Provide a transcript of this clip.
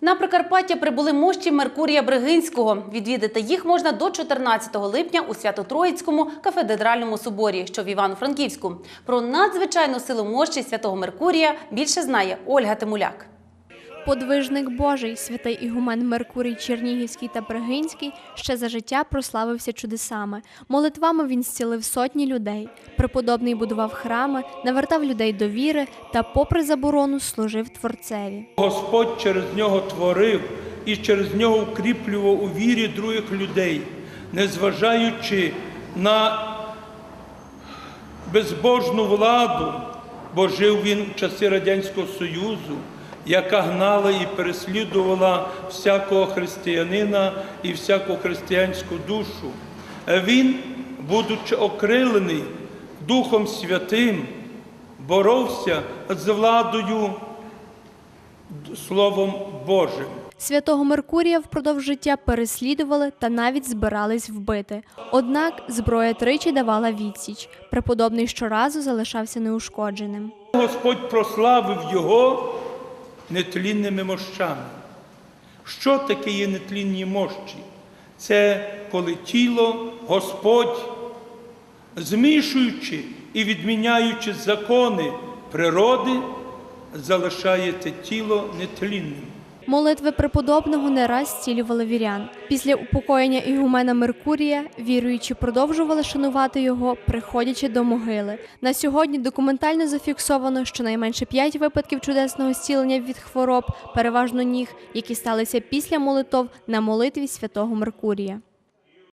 На Прикарпаття прибули мощі Меркурія Бригинського. Відвідати їх можна до 14 липня у Свято-Троїцькому кафедральному соборі, що в Івано-Франківську. Про надзвичайну силу мощі святого Меркурія більше знає Ольга Тимуляк. Подвижник Божий, святий ігумен Меркурій Чернігівський та Бригинський ще за життя прославився чудесами. Молитвами він зцілив сотні людей. Преподобний будував храми, навертав людей до віри та, попри заборону, служив творцеві. Господь через нього творив і через нього укріплював у вірі других людей, незважаючи на безбожну владу, бо жив він в часи Радянського Союзу, яка гнала і переслідувала всякого християнина і всяку християнську душу. Він, будучи окрилений Духом Святим, боровся з владою Словом Божим. Святого Меркурія впродовж життя переслідували та навіть збирались вбити. Однак зброя тричі давала відсіч. Преподобний щоразу залишався неушкодженим. Господь прославив його нетлінними мощами. Що таке є нетлінні мощі? Це коли тіло Господь, змішуючи і відміняючи закони природи, залишає це тіло нетлінним. Молитви преподобного не раз зцілювали вірян. Після упокоєння ігумена Меркурія віруючі продовжували шанувати його, приходячи до могили. На сьогодні документально зафіксовано щонайменше п'ять випадків чудесного зцілення від хвороб, переважно ніг, які сталися після молитов на молитві святого Меркурія.